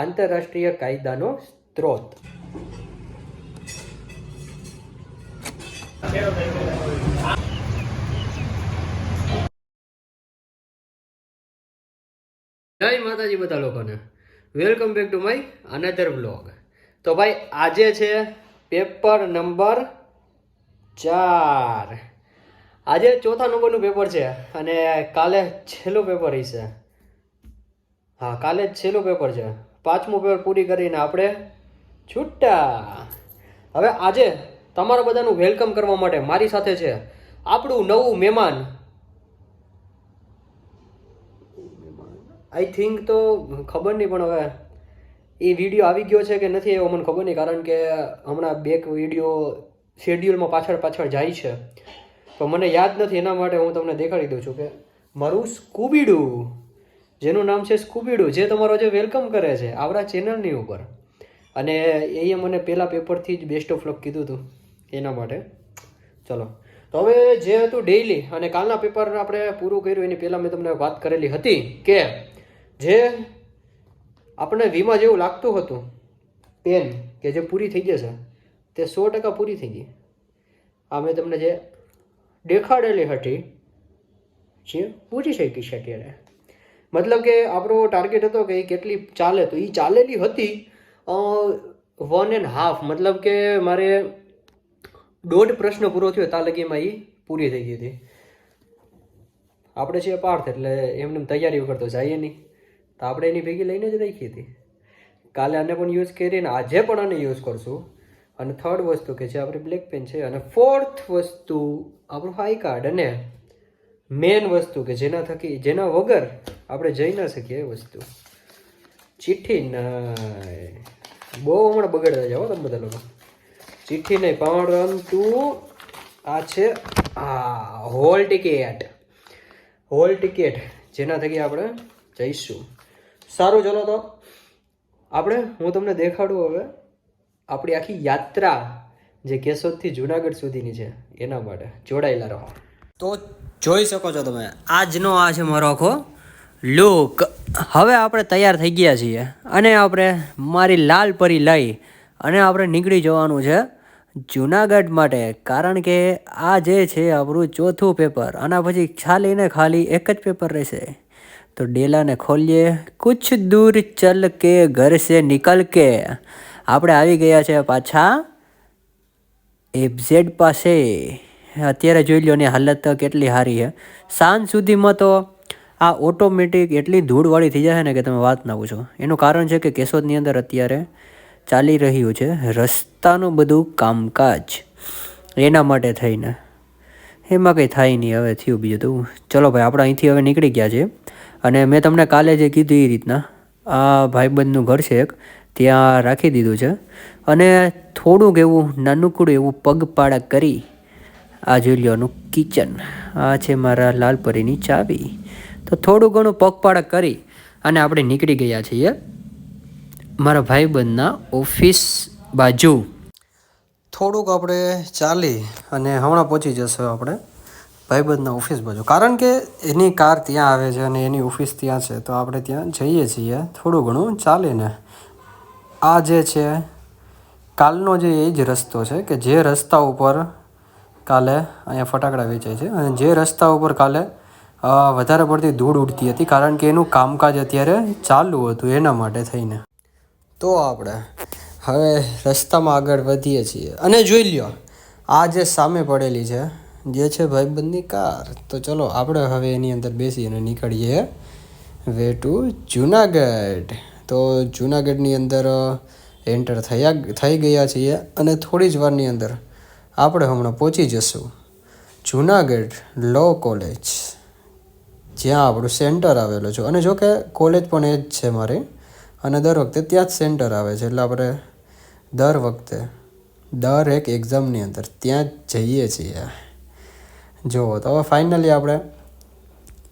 આંતરરાષ્ટ્રીય કાયદાનો સ્ત્રોત. જય માતાજી બધા લોકોને. Welcome back to my another blog તો ભાઈ, આજે છે પેપર નંબર ચાર. આજે ચોથા નંબરનું પેપર છે અને કાલે છેલ્લું પેપર હશે હા, કાલે જ છેલ્લું પેપર છે. પાંચમું પેપર પૂરી કરીને આપણે છૂટા. હવે આજે તમારા બધાનું વેલકમ કરવા માટે મારી સાથે છે આપણું નવું મહેમાન. આઈ થિંક તો ખબર નહીં, પણ હવે એ વીડિયો આવી ગયો છે કે નથી એવો મને ખબર નહીં, કારણ કે હમણાં બે વીડિયો શેડ્યુલમાં પાછળ પાછળ જાય છે. તો મને યાદ નથી એના માટે હું તમને દેખાડી દઉં છું કે મારું સ્કૂબીડું જેનું નામ છે સ્કૂબીડું, જે તમારો જે વેલકમ કરે છે આપણા ચેનલની ઉપર. અને એ મને પહેલાં પેપરથી જ બેસ્ટ ઓફ લક કીધું હતું એના માટે. ચલો. તો હવે જે હતું ડેઇલી અને કાલના પેપર આપણે પૂરું કર્યું, એની પહેલાં મેં તમને વાત કરેલી હતી કે જે આપણને વીમા જેવું લાગતું હતું પેન કે જે પૂરી થઈ જશે, તે સો ટકા પૂરી થઈ ગઈ. આ મેં તમને જે દેખાડેલી હતી, જે પૂરી થઈ ગઈ છે. અત્યારે મતલબ કે આપણો ટાર્ગેટ હતો કે એ કેટલી ચાલે તો એ ચાલેલી હતી વન એન્ડ હાફ મતલબ કે મારે દોઢ પ્રશ્ન પૂરો થયો ત્યાં લગીમાં એ પૂરી થઈ ગઈ હતી. આપણે છીએ પાર્થ, એટલે એમને તૈયારી વગર તો જઈએ નહીં. તો આપણે એની ભેગી લઈને જ રાખી હતી. કાલે આને પણ યુઝ કરીને આજે પણ આને યુઝ કરશું. અને થર્ડ વસ્તુ કે જે આપણી બ્લેક પેન છે અને ફોર્થ વસ્તુ આપણું હાઈ કાર્ડ અને મેન વસ્તુ કે જેના થકી, જેના વગર આપણે જઈ ના શકીએ એ વસ્તુ. ચિઠ્ઠી નહીં બહુ હમણાં બગડતા જાઓ તમે બધા લોકો. ચિઠ્ઠી નહીં પરંતુ આ છે, આ હોલ ટિકિટ. Hall ticket. જેના થકી આપણે જઈશું. સારું, ચલો તો. આપણે, હું તમને દેખાડું હવે. આપણી આખી યાત્રા જે કેશોદથી જુનાગઢ સુધીની છે, એના માટે જોડાયેલા રહો. તો જોઈ શકો છો તમે. આજનો આ છે મારો આખો લુક હવે આપણે તૈયાર થઈ ગયા છીએ અને આપણે મારી લાલ પરી લઈ અને આપણે નીકળી જવાનું છે જુનાગઢ માટે. કારણ કે આ જે છે આપણું ચોથું પેપર આના પછી ખાલી ને ખાલી એક જ પેપર રહેશે. તો ડેલાને ખોલીએ. કુછ દૂર ચલ કે ઘર સે નિકલ કે. આપણે આવી ગયા છે પાછા એફઝેડ પાસે. અત્યારે જોઈ લો ને હાલત કેટલી સારી છે. સાંજ સુધીમાં તો આ ઓટોમેટિક એટલી ધૂળવાળી થઈ જશે ને કે તમે વાત ના પૂછો. એનું કારણ છે કે કેશોદની અંદર અત્યારે ચાલી રહ્યું છે રસ્તાનું બધું કામકાજ એના માટે થઈને. એમાં કંઈ થાય નહીં, હવે થયું બીજું તો. ચલો ભાઈ, આપણે અહીંથી હવે નીકળી ગયા છે અને મેં તમને કાલે જે કીધું એ રીતના, આ ભાઈબંધનું ઘર છે એક, ત્યાં રાખી દીધું છે. અને થોડુંક એવું નાનકડું એવું પગપાળા કરી આ જોઈ લ્યોનું કિચન આ છે મારા લાલપરીની ચાવી. તો થોડું ઘણું પગપાળા કરી અને આપણે નીકળી ગયા છીએ મારા ભાઈબંધના ઓફિસ બાજુ. થોડુંક આપણે ચાલી અને હમણાં પહોંચી જશું આપણે ભાઈબંધના ઓફિસ બાજુ. કારણ કે એની કાર ત્યાં આવે છે અને એની ઓફિસ ત્યાં છે, તો આપણે ત્યાં જઈએ છીએ થોડું ઘણું ચાલીને. આ જે છે, કાલનો જે એ જ રસ્તો છે કે જે રસ્તા ઉપર કાલે અહીંયા ફટાકડા વેચાય છે. અને જે રસ્તા ઉપર કાલે વધારે પડતી ધૂળ ઉડતી હતી, કારણ કે એનું કામકાજ અત્યારે ચાલુ હતું એના માટે થઈને. તો આપણે હવે રસ્તામાં આગળ વધીએ છીએ. અને જોઈ લ્યો, આ જે સામે પડેલી છે, જે છે ભાઈબંધની કાર. તો ચલો, આપણે હવે એની અંદર બેસીને નીકળીએ. Way to Junagadh. તો જુનાગઢની અંદર એન્ટર થયા, થઈ ગયા છીએ. અને થોડી જ વારની અંદર આપણે હમણાં પહોંચી જશું. જુનાગઢ લો કોલેજ, જ્યાં આપણું સેન્ટર આવેલું છે. અને જો કે કોલેજ પણ એ જ છે મારી. અને દર વખતે ત્યાં જ સેન્ટર આવે છે. એટલે આપણે દર વખતે દર એક એક્ઝામની અંદર ત્યાં જ જઈએ છીએ. જુઓ તો હવે ફાઇનલી આપણે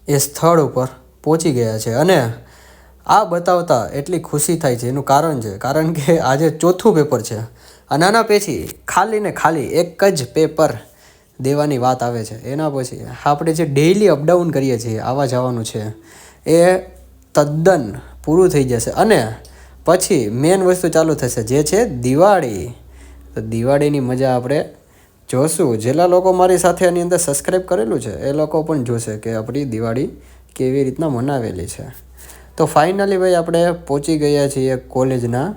એ સ્થળ ઉપર પહોંચી ગયા છે. અને આ બતાવતા એટલી ખુશી થાય છે. એનું કારણ છે. કારણ કે આજે ચોથું પેપર છે. અને આના પછી ખાલી ને ખાલી એક જ પેપર દેવાની વાત આવે છે. એના પછી આપણે જે ડેઈલી અપડાઉન કરીએ છીએ, આવા જવાનું છે, એ તદ્દન પૂરું થઈ જશે. અને પછી મેન વસ્તુ ચાલુ થશે, જે છે દિવાળી. તો દિવાળીની મજા આપણે જોશું. જેટલા લોકો મારી સાથે આની અંદર સબસ્ક્રાઈબ કરેલું છે, એ લોકો પણ જોશે કે આપણી દિવાળી કેવી રીતના મનાવેલી છે. તો ફાઇનલી ભાઈ આપણે પહોંચી ગયા છીએ કોલેજના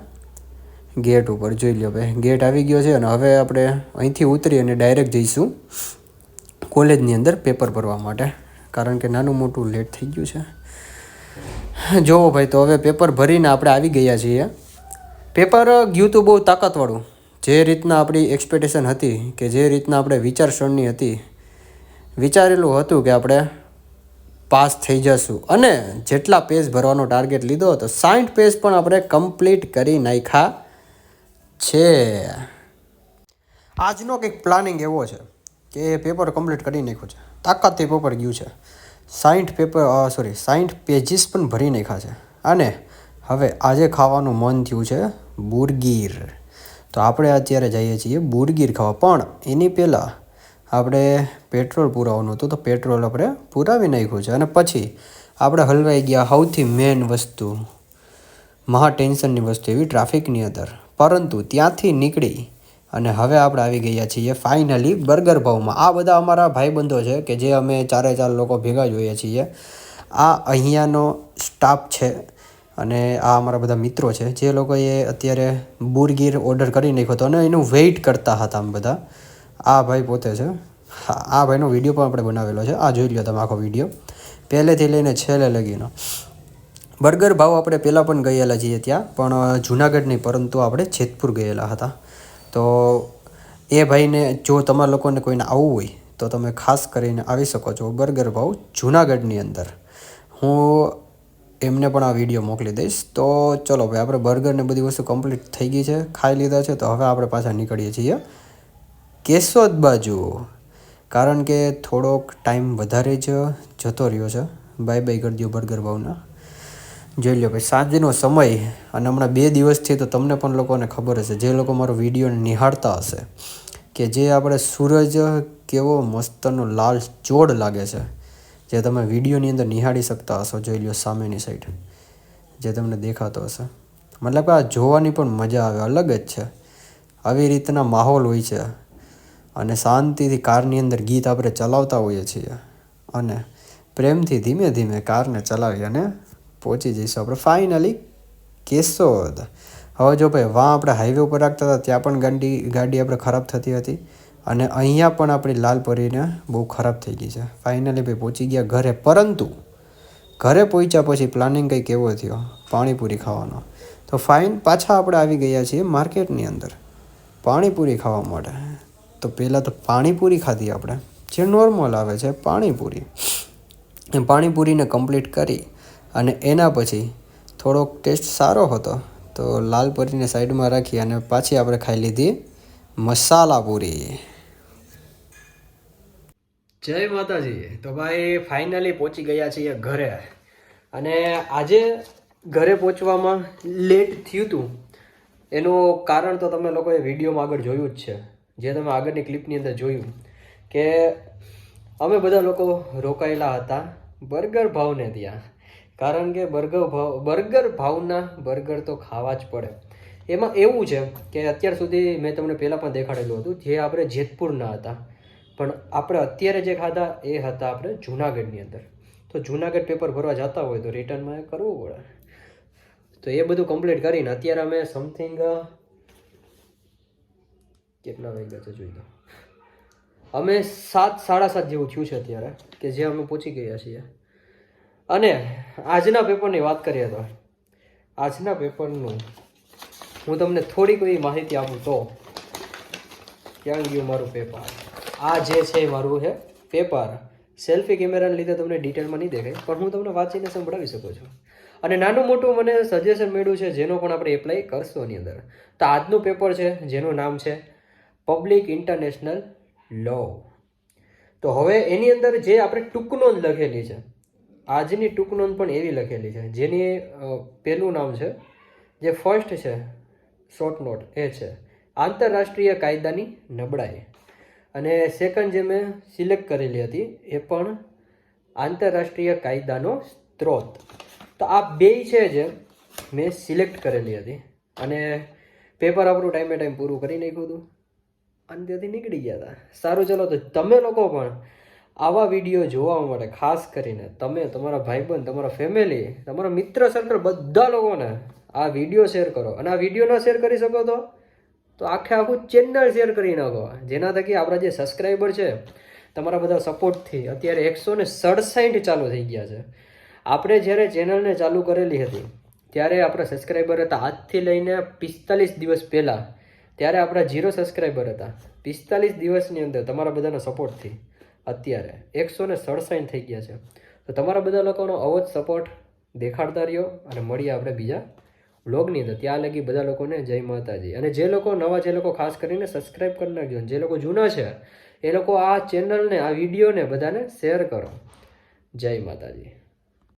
ગેટ ઉપર જોઈ લો ભાઈ. ગેટ આવી ગયો છે અને હવે આપણે અહીંથી ઉતરી અને ડાયરેક્ટ જઈશું કોલેજની અંદર પેપર ભરવા માટે. કારણ કે નાનું મોટું લેટ થઈ ગયું છે. જુઓ ભાઈ, તો હવે પેપર ભરીને આપણે આવી ગયા છીએ. પેપર ગયું તો બહુ તાકાતવાળું. જે રીતના આપણી એક્સપેક્ટેશન હતી કે જે રીતના આપણે વિચારસરણી હતી, વિચારેલું હતું કે આપણે પાસ થઈ જશું. અને જેટલા પેજ ભરવાનો ટાર્ગેટ લીધો હતો સાઠ પેજ પણ આપણે કમ્પ્લીટ કરી નાખ્યા. છે. આજનો કંઈક પ્લાનિંગ એવો છે કે પેપર કમ્પ્લીટ કરી નાખ્યું છે. તાકાતથી પેપર ગયું છે. સાઠ પેપર સોરી સાઠ પેજીસ પણ ભરી નાખ્યા છે. અને હવે આજે ખાવાનું મન થયું છે બુરગીર. તો આપણે અત્યારે જઈએ છીએ બુરગીર ખાવા. પણ એની પહેલાં આપણે પેટ્રોલ પુરાવવાનું હતું તો પેટ્રોલ આપણે પુરાવી નાખ્યું છે. અને પછી આપણે હલવાઈ ગયા સૌથી મેન વસ્તુ. મહા ટેન્શનની વસ્તુ એવી ટ્રાફિકની અંદર. પરંતુ ત્યાંથી નીકળી અને હવે આપણે આવી ગયા છીએ ફાઇનલી બર્ગર ભાવમાં. આ બધા અમારા ભાઈબંધો છે કે જે અમે ચારે ચાર લોકો ભેગા જોઈએ છીએ. આ અહીંયાનો સ્ટાફ છે અને આ અમારા બધા મિત્રો છે. જે લોકોએ અત્યારે બુરગીર ઓર્ડર કરી નાખ્યો હતો અને એનું વેઇટ કરતા હતા અમે બધા. આ ભાઈ પોતે છે. આ ભાઈનો વીડિયો પણ આપણે બનાવેલો છે. આ જોઈ લો તમે આખો વીડિયો પહેલેથી લઈને છેલ્લે લગીનો. બર્ગર ભાવ આપણે પહેલાં પણ ગયેલા છીએ ત્યાં, પણ જુનાગઢ નહીં, પરંતુ આપણે જેતપુર ગયેલા હતા. તો, એ ભાઈને જો તમારા લોકોને કોઈને આવવું હોય, તો તમે ખાસ કરીને આવી શકો છો બર્ગર ભાવ જુનાગઢની અંદર. હું એમને પણ આ વીડિયો મોકલી દઈશ. તો, ચલો ભાઈ, આપણે બર્ગર ને બધી વસ્તુ કમ્પ્લીટ થઈ ગઈ છે, ખાઈ લીધા છે, તો હવે આપણે પાછા નીકળીએ છીએ કેશોદ બાજુ. કારણ કે થોડોક ટાઈમ વધારે જ જતો રહ્યો છે. બાય બાય કરી દો બર્ગર ભાવના. જોઈ લો ભાઈ, સાંજનો સમય અને હમણાં બે દિવસથી તો તમને પણ લોકોને ખબર હશે, જે લોકો મારો વીડિયો નિહાળતા હશે, કે જે આપણે સૂરજ કેવો મસ્તનો લાલ ચોડ લાગે છે, જે તમે વિડીયોની અંદર નિહાળી શકતા હશો, જોઈ લો સામેની સાઈડ જે તમને દેખાતો હશે. મતલબ કે આ જોવાની પણ મજા આવે, અલગ જ છે. આવી રીતના માહોલ હોય છે. અને શાંતિથી કારની અંદર ગીત આપણે ચલાવતા હોઈએ છીએ. અને પ્રેમથી ધીમે ધીમે કારને ચલાવી અને પહોંચી જઈશું આપણે. ફાઇનલી કેશોદ. હવે જો ભાઈ, વાં આપણે હાઈવે ઉપર રાખતા હતા, ત્યાં પણ ગાડી ગાડી આપણે ખરાબ થતી હતી અને અહીંયા પણ આપણી લાલ પરીને બહુ ખરાબ થઈ ગઈ છે. ફાઇનલી ભાઈ, પહોંચી ગયા ઘરે. પરંતુ, ઘરે પહોંચ્યા પછી પ્લાનિંગ કંઈક એવો થયો, પાણીપુરી ખાવાનો. તો ફાઇન પાછા આપણે આવી ગયા છીએ માર્કેટની અંદર. પાણીપુરી ખાવા માટે. તો પહેલાં તો પાણીપુરી ખાધી આપણે. જે નોર્મલ આવે છે, પાણીપુરી. એ પાણીપુરીને કમ્પ્લીટ કરી અને એના પછી થોડોક ટેસ્ટ સારો હતો, તો લાલ પરીને સાઈડમાં રાખી અને પાછી આપણે ખાઈ લીધી મસાલા પૂરી. જય માતાજી. તો ભાઈ ફાઇનલી પહોંચી ગયા છીએ ઘરે. અને આજે ઘરે પહોંચવામાં લેટ થયું હતું એનું કારણ તો તમે લોકોએ વિડીયોમાં આગળ જોયું જ છે, જે તમે આગળની ક્લિપની અંદર જોયું કે અમે બધા લોકો રોકાયેલા હતા, બર્ગર ભાવને ત્યાં. કારણ કે બર્ગર ભાવ, બર્ગર ભાવના બર્ગર તો ખાવા જ પડે. એમાં એવું છે કે અત્યાર સુધી મેં તમને પહેલાં પણ દેખાડેલું હતું જે આપણે જેતપુરના હતા. પણ આપણે અત્યારે જે ખાધા એ હતા આપણે જુનાગઢની અંદર. તો જુનાગઢ પેપર ભરવા જતા હોય તો રિટર્નમાં એ કરવું પડે. તો એ બધું કમ્પ્લીટ કરીને અત્યારે અમે સમથિંગ કેટલા વાગ્યા છે જોઈ અમે સાત, સાડા સાત જેવું થયું છે અત્યારે, કે જે અમે પહોંચી ગયા છીએ. અને આજના પેપરની વાત કરીએ તો આજના પેપરનું હું તમને થોડીક એવી માહિતી આપું તો ક્યાં ગયું મારું પેપર આ જે છે મારું છે પેપર સેલ્ફી કેમેરાને લીધે તમને ડિટેલમાં નહીં દેખાય, પણ હું તમને વાંચીને સંભળાવી શકું છું. અને નાનું મોટું મને સજેશન મળ્યું છે, જેનો પણ આપણે એપ્લાય કરશું એની અંદર. તો આજનું પેપર છે, જેનું નામ છે પબ્લિક ઇન્ટરનેશનલ લો તો હવે એની અંદર જે આપણે ટૂંકનો જ લખેલી છે આજની ટૂંકનોંધ પણ એવી લખેલી છે, જેની પહેલું નામ છે, જે ફર્સ્ટ છે શોર્ટ નોટ એ છે, આંતરરાષ્ટ્રીય કાયદાની નબળાઈ. અને સેકન્ડ જે મેં સિલેક્ટ કરેલી હતી, એ પણ આંતરરાષ્ટ્રીય કાયદાનો સ્ત્રોત. તો આ બે છે જે મેં સિલેક્ટ કરેલી હતી. અને પેપર આપણું ટાઈમે ટાઈમ પૂરું કરી નાખ્યું હતું. અને ત્યાંથી નીકળી ગયા હતા. સારું, ચલો તો તમે લોકો પણ આવા વીડિયો જોવા માટે ખાસ કરીને તમે, તમારા ભાઈબંધ, તમારા ફેમિલી તમારા મિત્ર સર્કલ બધા લોકોને આ વીડિયો શેર કરો. અને આ વીડિયો ન શેર કરી શકો તો તો આખે આખું ચેનલ શેર કરી નાખો. જેના થકી આપણા જે સબસ્ક્રાઈબર છે, તમારા બધા સપોર્ટથી અત્યારે એકસો ને સડસાઠ ચાલુ થઈ ગયા છે. આપણે જ્યારે ચેનલને ચાલુ કરેલી હતી, ત્યારે આપણા સબસ્ક્રાઈબર હતા આજથી લઈને પિસ્તાલીસ દિવસ પહેલાં. ત્યારે આપણા જીરો સબસ્ક્રાઈબર હતા. પિસ્તાલીસ દિવસની અંદર તમારા બધાના સપોર્ટથી અત્યારે. એકસો ને સડસાઠ થઈ ગયા છે. તો તમારા બધા લોકોનો અવજ, સપોર્ટ, દેખાડતા રહ્યો અને મળીએ આપણે બીજા બ્લોગની અંદર. ત્યાં લગી બધા લોકોને જય માતાજી. અને જે લોકો નવા, જે લોકો ખાસ કરીને સબસ્ક્રાઈબ કરી નાખજો જે લોકો જૂના છે, એ લોકો આ ચેનલને આ વિડીયોને બધાને શેર કરો. જય માતાજી.